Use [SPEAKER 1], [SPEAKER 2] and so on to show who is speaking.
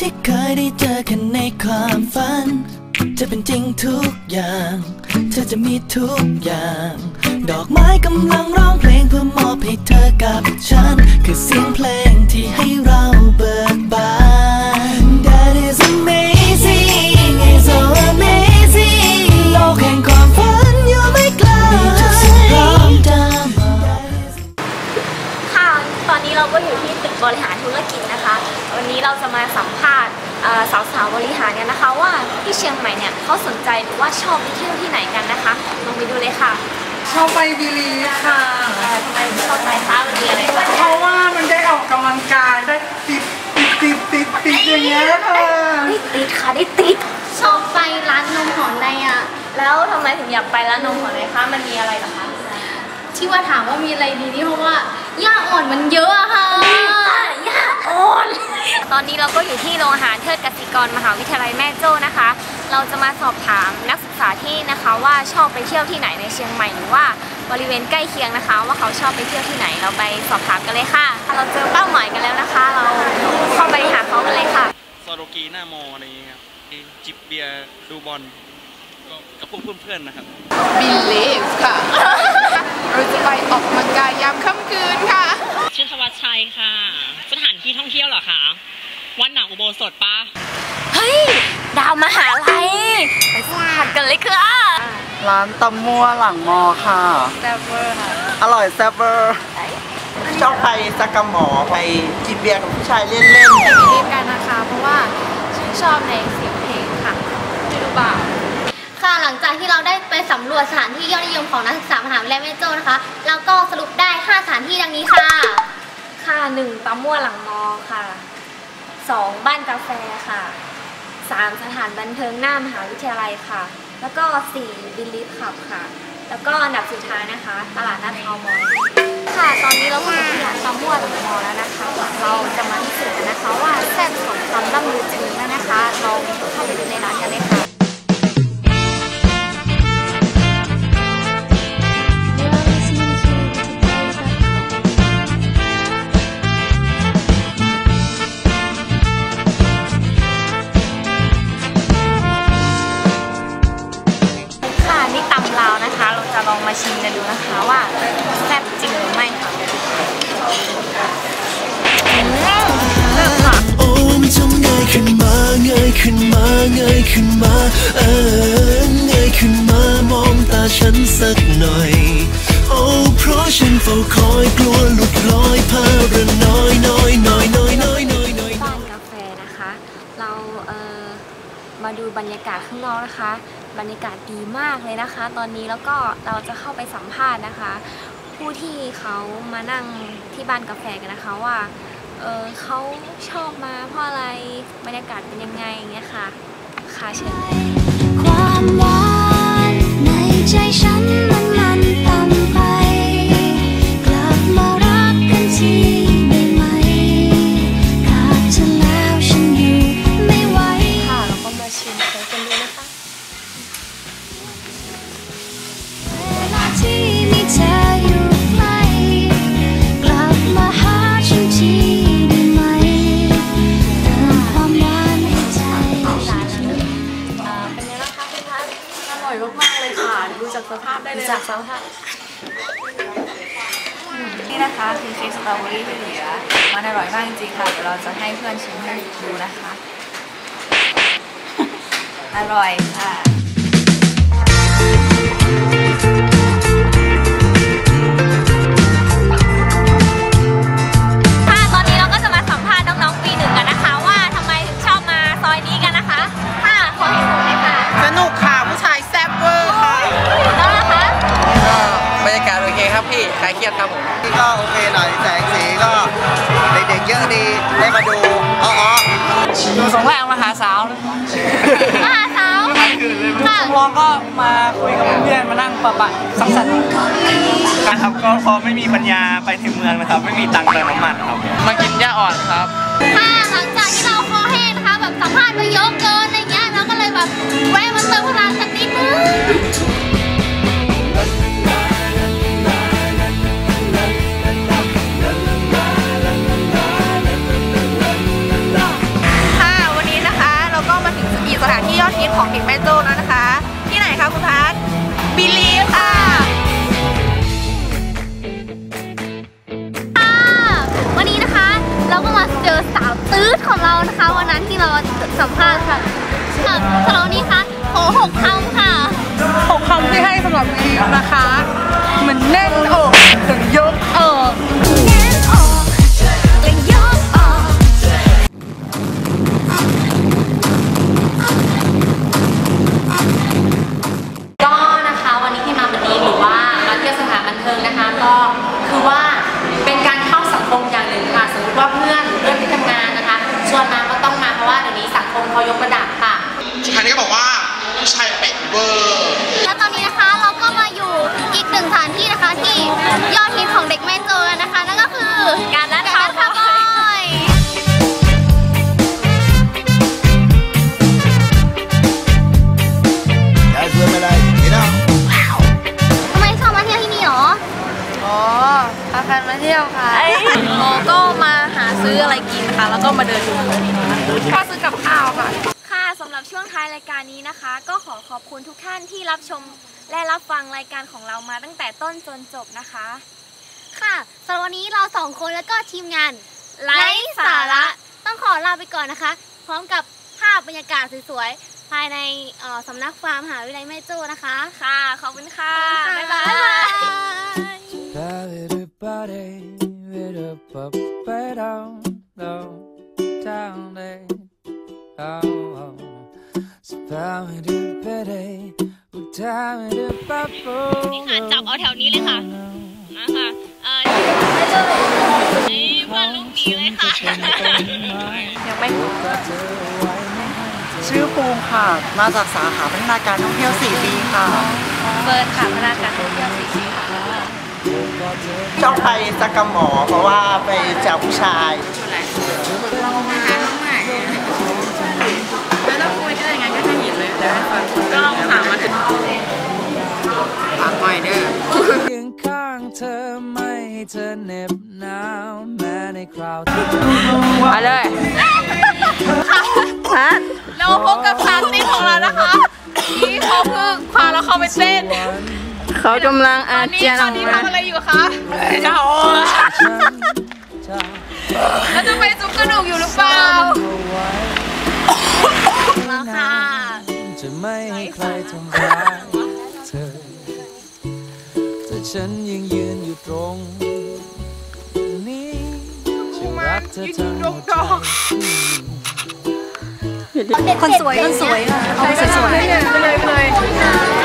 [SPEAKER 1] ที่เคยได้เจอกันในความฝัน จะเป็นจริงทุกอย่าง เธอจะมีทุกอย่าง ดอกไม้กำลังร้องเพลงเพื่อมอบให้เธอกับฉัน คือเสียงเพลงที่ให้เราเบิ สัม
[SPEAKER 2] ภาษณ์เอ่อสาวๆบริหารกันนะคะ ว่าที่เชียงใหม่เนี่ยเขาสนใจหรือว่าชอบไปเที่ยวที่ไหนกันนะคะลองไปดูเลยค่ะ
[SPEAKER 3] ชอบไปบิลีฟค่ะ
[SPEAKER 2] เอ่อทำไมถึงชอบไปคะมันมีอะไรบ้าง
[SPEAKER 3] เพราะว่ามันได้ออกกำลังกายได้ติดติดติดติดติดอย่างเงี้ยค่ะ
[SPEAKER 2] ได้ติดค่ะได้ติดชอบไปร้านนมหอในอะแล้วทำไมถึงอยากไปร้านนมหอในคะมันมีอะไรเหรอคะ
[SPEAKER 4] ที่ว่าถามว่ามีอะไรดีนี่เพราะว่าหญ้าอ่อนมันเยอะอะค่ะ
[SPEAKER 2] ยา อ่อน ตอนนี้เราก็อยู่ที่โรงอาหารเทิดกสิกรมหาวิทยาลัยแม่โจ้นะคะ เราจะมาสอบถามนักศึกษาที่นะคะว่าชอบไปเที่ยวที่ไหนในเชียงใหม่หรือว่าบริเวณใกล้เคียงนะคะ ว่าเขาชอบไปเที่ยวที่ไหนเราไปสอบถามกันเลยค่ะ เราเจอเป้าหมายกันแล้วนะคะ เราเข้าไปหาเขากันเลยค่ะ
[SPEAKER 5] ซาโรกีหน้ามออะไรอย่างเงี้ยครับจิบเบียร์ดูบอลก็กับพวกเพื่อนๆนะครับ
[SPEAKER 6] บิลลีฟค่ะเราจะไปออกกำลังกายยามค่ำคืนค่ะ
[SPEAKER 7] ชื่อธวัชชัยค่ะสถาน ที่ท่องเที่ยวเหรอคะวัดหนังอุโบสถปะ
[SPEAKER 2] เฮ้ย ดาวมหาลัยไปสัมผัสกันเลยค่ะ
[SPEAKER 8] ร้านตำมั่วหลังมอค่ะ
[SPEAKER 6] แซฟเวอร์ค่ะ
[SPEAKER 8] อร่อยแซ่บเวอร์ชอบไปสักกะหมอไปกินเบียร์กับผู้ชายเล่น
[SPEAKER 4] ไปบิลีฟกันนะคะ เพราะว่าชื่นชอบในเสียงเพลงค่ะไม่รู้บ่าค่ะหลังจากที่เราได้ไปสำรวจสถานที่ยอดนิยมของนักศึกษามหาวิทยาลัยแม่โจ้นะคะเราก็สรุปได้ 5 สถานที่ดังนี้ค่ะ
[SPEAKER 2] ค่ะหนึ่งตำมั่วหลังมอค่ะสองบ้านกาแฟค่ะสามสถานบันเทิงหน้ามหาวิทยาลัยค่ะ แล้วก็สี่บิลลิฟขับค่ะ แล้วก็อันดับสุดท้ายนะคะ ตลาดนัดทามอลค่ะ ตอนนี้เราอยู่ที่ร้านตำมั่วหลังมอแล้วนะคะ เราจะมาพิสูจน์กันนะคะว่าแซ่บสมคำล่ำลือถึงแล้วนะคะ เราเข้าไปดูในร้านกันเลยค่ะ แซ่บจริงหรือไม่ค่ะเลิศค่ะ
[SPEAKER 1] โอ้มันจะเงยขึ้นมาเงยขึ้นมาเงยขึ้นมาเออเงยขึ้นมามองตาฉันสักหน่อยโอ้เพราะฉันเฝ้าคอยกลัวหลุดลอยพาระน้อยน้อยน้อยน้อยน้อยน้อยน้อย
[SPEAKER 2] บ้านกาแฟนะคะ เราเอ่อมาดูบรรยากาศข้างนอกนะคะ บรรยากาศดีมากเลยนะคะ ตอนนี้แล้วก็เราจะเข้าไปสัมภาษณ์นะคะ ผู้ที่เขามานั่งที่บ้านกาแฟกันนะคะว่าเออเขาชอบมาเพราะอะไรบรรยากาศเป็นยังไงอย่างเงี้ยค่ะค่ะเชิญ
[SPEAKER 9] ซาก
[SPEAKER 6] สภานี่นะคะคือเค้กสตรอเบอรี่ที่เหลือมันอร่อยมากจริงๆค่ะ เดี๋ยวเราจะให้เพื่อนชิมให้ดูนะคะ อร่อยค่ะ
[SPEAKER 8] พี่คลายเครียดครับผม
[SPEAKER 10] ก็โอเคหน่อยแสงสีก็เด็กๆเยอะดีได้มาดูอ๋อ
[SPEAKER 6] ดูสงแรงมหาสาว
[SPEAKER 2] มหาสาวค่ะ
[SPEAKER 6] สมรองก็มาคุยกับเพื่อนๆมานั่งปะปะสังสรรค์
[SPEAKER 5] ครับก็เพราะไม่มีปัญญาไปถึงเมืองนะครับ ไม่มีตังค์เติมน้ำมันครับ
[SPEAKER 8] มากินหญ้าอ่อนครับ
[SPEAKER 4] ค่ะหลังจากที่เราคอแห้งนะคะแบบสัมภาษณ์ไปเยอะเกิน ถึงแม่โจ้แล้วนะคะ ที่ไหนคะคุณพัทบิลีฟค่ะวันนี้นะ
[SPEAKER 6] คะเราก็มาเจอ
[SPEAKER 4] สาวตื้อของเรานะคะ วันนั้นที่เราสัมภาษณ์ค่ะสำหรับวันนี้คะโอหกคำค่ะ
[SPEAKER 3] หกคำที่ให้สำหรับ
[SPEAKER 6] วีนะคะ เหมือน
[SPEAKER 4] แน่นอกถึงยกเอ
[SPEAKER 6] อาแฟนมาเที่ยวค่ะโมก็มาหาซื้ออะไรกินค่ะ แล้วก็มาเดินดูก็ซื้อกับข้าวค่ะ
[SPEAKER 2] ค่ะสำหรับช่วงท้ายรายการนี้นะคะ ก็ขอขอบคุณทุกท่านที่รับชมและรับฟังรายการของเรามาตั้งแต่ต้นจนจบนะคะ
[SPEAKER 4] ค่ะสำหรับวันนี้เราสองคนแล้วก็ทีมงานไร้สาระต้องขอลาไปก่อนนะคะ พร้อมกับภาพบรรยากาศสวยๆภายในเอ่อสำนักฟาร์มมหาวิทยาลัยแม่โจ้นะคะ
[SPEAKER 2] ค่ะ ขอบคุณค่ะ บ๊ายบาย
[SPEAKER 7] นี่ค่ะจับเอาแถวนี้เลยค่ะ มาค่ะเอ่อนี่เพื่อนลูกหนีเลยค่ะ
[SPEAKER 6] ยังไม่
[SPEAKER 10] ชื่อภูมิค่ะ มาจากสาขาพัฒนาการท่องเที่ยว4ปีค่ะ
[SPEAKER 6] เฟิร์นค่ะพนักงานท่องเที่ยวสีสีค่ะ
[SPEAKER 10] ชอบไปสักกะหมอเพราะว่าไปเจอผู้ชาย
[SPEAKER 6] แล้วต้องคุยได้ยังไงก็จะเห็นเลยแต่ให้ฟังก็ลองถามมาถึงฝากหน่อยเด้อ
[SPEAKER 11] เคียงข้างเธอไม่ให้เธอเหน็บหนาวแม้ในคราวที่
[SPEAKER 6] มาเลยเราพบกับสามติ๊ของเรานะคะที่เขาเพิ่งพาเราเข้าไปเต้น เขากำลังอาเจียนตอนนี้ทำอะไรอยู่คะเจ้าแล้วจะไปซุกกระดูกอยู่หรือเปล่า
[SPEAKER 4] มาค่ะ
[SPEAKER 11] จะไม่ให้ใครทำร้ายเธอแต่ฉันยังยืนอยู่ตรงนี้จะรักเธอทั้งหมดใจ
[SPEAKER 4] คนสวยคนสวย
[SPEAKER 6] เอาไปสวยๆเลยเลยน้องเม